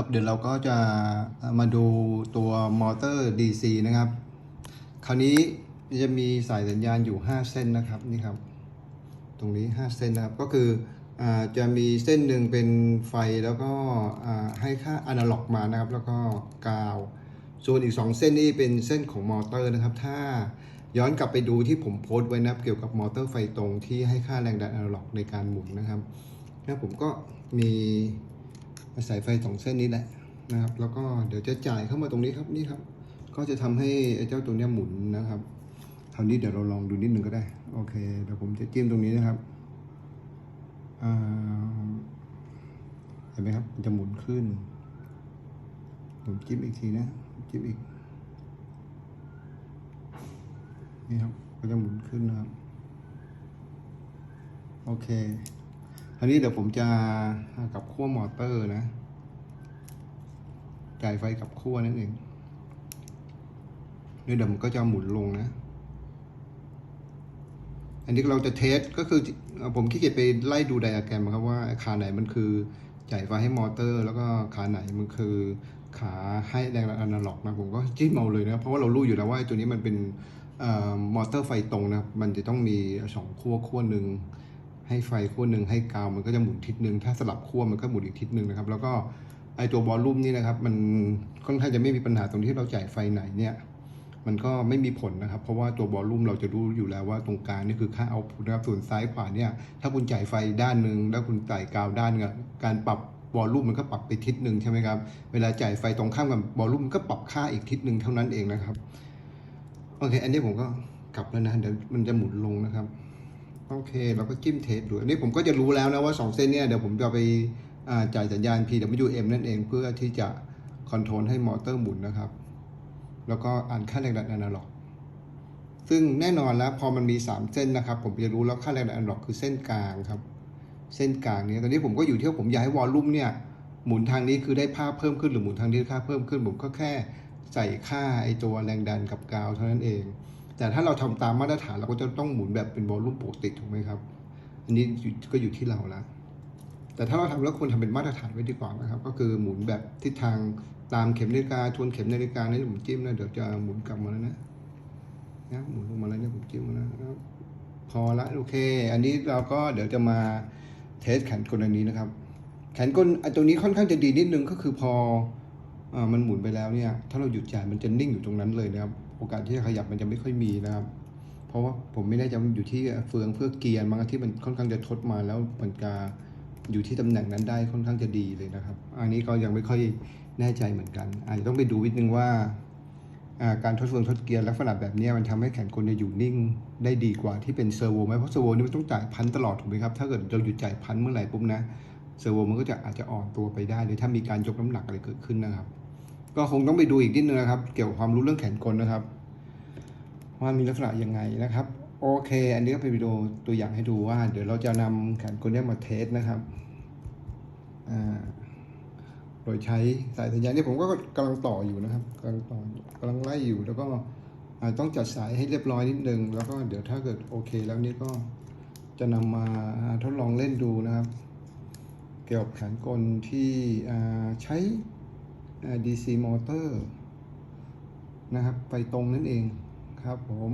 ครับเดี๋ยวเราก็จะมาดูตัวมอเตอร์ DC นะครับ คราวนี้จะมีสายสัญญาณอยู่ 5 เส้นนะครับนี่ครับ ตรงนี้ 5 เส้นนะครับก็คืออจะมีเส้นหนึ่งเป็นไฟแล้วก็ให้ค่าอนาล็อกมานะครับ แล้วก็กาว ส่วนอีก 2 เส้นนี้เป็นเส้นของมอเตอร์นะครับ ถ้าย้อนกลับไปดูที่ผมโพสต์ไว้นะเกี่ยวกับมอเตอร์ไฟตรงที่ให้ค่าแรงดันอนาล็อกในการหมุนนะครับแล้วผมก็มี สายไฟสองเส้นนี้แหละนะครับ แล้วก็เดี๋ยวจะจ่ายเข้ามาตรงนี้ครับนี่ครับ ก็จะทำให้ไอ้เจ้าตัวเนี้ยหมุนนะครับคราวนี้เดี๋ยวเราลองดูนิดนึงก็ได้ โอเคเดี๋ยวผมจะจิ้มตรงนี้นะครับเห็นไหมครับมันจะหมุนขึ้น ผมจิ้มอีกทีนะจิ้มอีกนี่ครับก็จะหมุนขึ้นนะครับ โอเค คราวนี้เดี๋ยวผมจะกับขั้วมอเตอร์นะ จ่ายไฟกับขั้วนั่นเองนี่เดี๋ยวมันก็จะหมุนลงนะ อันนี้เราจะเทสก็คือผมขี้เกียจไปไล่ดูไดอะแกรมครับว่าขาไหนมันคือจ่ายไฟให้มอเตอร์ แล้วก็ขาไหนมันคือขาให้แรงดันอนาล็อกนะผมก็จิ้มเอาเลยนะเพราะว่าเรารู้อยู่แล้วว่าตัวนี้มันเป็นอมอเตอร์ไฟตรงนะมันจะต้องมีสองขั้วขั้วหนึ่ง ให้ไฟขั้วหนึ่งให้กาวมันก็จะหมุนทิศหนึ่งถ้าสลับขั้วมันก็หมุนอีกทิศหนึ่งนะครับ แล้วก็ไอตัวบอลลูมนี่นะครับ มันค่อนข้างจะไม่มีปัญหาตรงที่เราจ่ายไฟไหนเนี่ย มันก็ไม่มีผลนะครับ เพราะว่าตัวบอลลุ่มเราจะรู้อยู่แล้วว่าตรงกลางนี่คือค่าเอาพุนะครับส่วนซ้ายขวาเนี่ย ถ้าคุณจ่ายไฟด้านหนึ่งแล้วคุณจ่ายกาวด้านนึงการปรับบอลลุ่มมันก็ปรับไปทิศหนึ่งใช่ไหมครับเวลาจ่ายไฟตรงข้ามกับบอลลุ่มมันก็ปรับค่าอีกทิศหนึ่งเท่านั้นเองนะครับโอเค อันนี้ผมก็กลับแล้วนะเดี๋ยวมันจะหมุนลงนะครับ โอเคเราก็จิ้มเทสดูอันนี้ผมก็จะรู้แล้วนะว่า 2 เส้นเนี่ยเดี๋ยวผมจะไปจ่ายสัญญาณ PWM นั่นเองเพื่อที่จะคอนโทรลให้มอเตอร์หมุนนะครับ แล้วก็อ่านค่าแรงดันอนาล็อก ซึ่งแน่นอนแล้วพอมันมี 3 เส้นนะครับ ผมจะรู้แล้วค่าแรงดันอนาล็อกคือเส้นกลางครับ เส้นกลางนี้ตอนนี้ผมก็อยู่ที่ผมอยากให้วอลลุ่มเนี่ยหมุนทางนี้คือได้ภาพเพิ่มขึ้นหรือหมุนทางนี้ค่าเพิ่มขึ้นผมก็แค่ใส่ค่าไอตัวแรงดันกับกาวเท่านั้นเอง แต่ถ้าเราทำตามมาตรฐานเราก็จะต้องหมุนแบบเป็นวอลลุ่มปกติถูกไหมครับ อันนี้ก็อยู่ที่เราละแต่ถ้าเราทำแล้วควรทำเป็นมาตรฐานไว้ดีกว่านะครับ ก็คือหมุนแบบทิศทางตามเข็มนาฬิกาทวนเข็มนาฬิกานี่ผมจิ้มนะเดี๋ยวจะหมุนกลับมาแล้วนะนะหมุนลงมาแล้วเนี่ยผมจิ้มมาแล้วนะพอละโอเค อันนี้เราก็เดี๋ยวจะมาเทสแขนกลอันนี้นะครับ แขนกลอันตัวนี้ค่อนข้างจะดีนิดนึงก็คือพอ มันหมุนไปแล้วเนี่ยถ้าเราหยุดจ่ายมันจะนิ่งอยู่ตรงนั้นเลยนะครับ โอกาสที่จะขยับมันจะไม่ค่อยมีนะครับ เพราะว่าผมไม่แน่ใจมันอยู่ที่เฟืองเพื่อเกียร์มั้งที่มันค่อนข้างจะทดมาแล้วมันจะอยู่ที่ตำแหน่งนั้นได้ค่อนข้างจะดีเลยนะครับ อันนี้ก็ยังไม่ค่อยแน่ใจเหมือนกัน อาจจะต้องไปดูนิดนึงว่าการทดเฟืองทดเกียร์ลักษณะแบบนี้มันทำให้แขนกลเนี่ยอยู่นิ่งได้ดีกว่าที่เป็นเซอร์โวไหมเพราะเซอร์โวนี่มันต้องจ่ายพันตลอดถูกไหมครับ ถ้าเกิดเราหยุดจ่ายพันเมื่อไหร่ปุ๊บนะเซอร์โวมันก็จะอาจจะอ่อนตัวไปได้เลยถ้ามีการยกน้ำหนักอะไรเกิดขึ้นนะครับ ก็คงต้องไปดูอีกนิดนึงนะครับ เกี่ยวกับความรู้เรื่องแขนกลนะครับ ว่ามีลักษณะยังไงนะครับ โอเค อันนี้ก็เป็นวิดีโอตัวอย่างให้ดูว่า เดี๋ยวเราจะนำแขนกลนี้มาเทสนะครับโดยใช้สายสัญญาณนี่ผมก็กำลังต่ออยู่นะครับกำลังต่ออยู่กำลังไล่อยู่แล้วก็ต้องจัดสายให้เรียบร้อยนิดนึง แล้วก็เดี๋ยวถ้าเกิดโอเค แล้วนี่ก็จะนำมาทดลองเล่นดูนะครับ เกี่ยวกับแขนกลที่ใช้ DC มอเตอร์นะครับ ไปตรงนั่นเองครับผม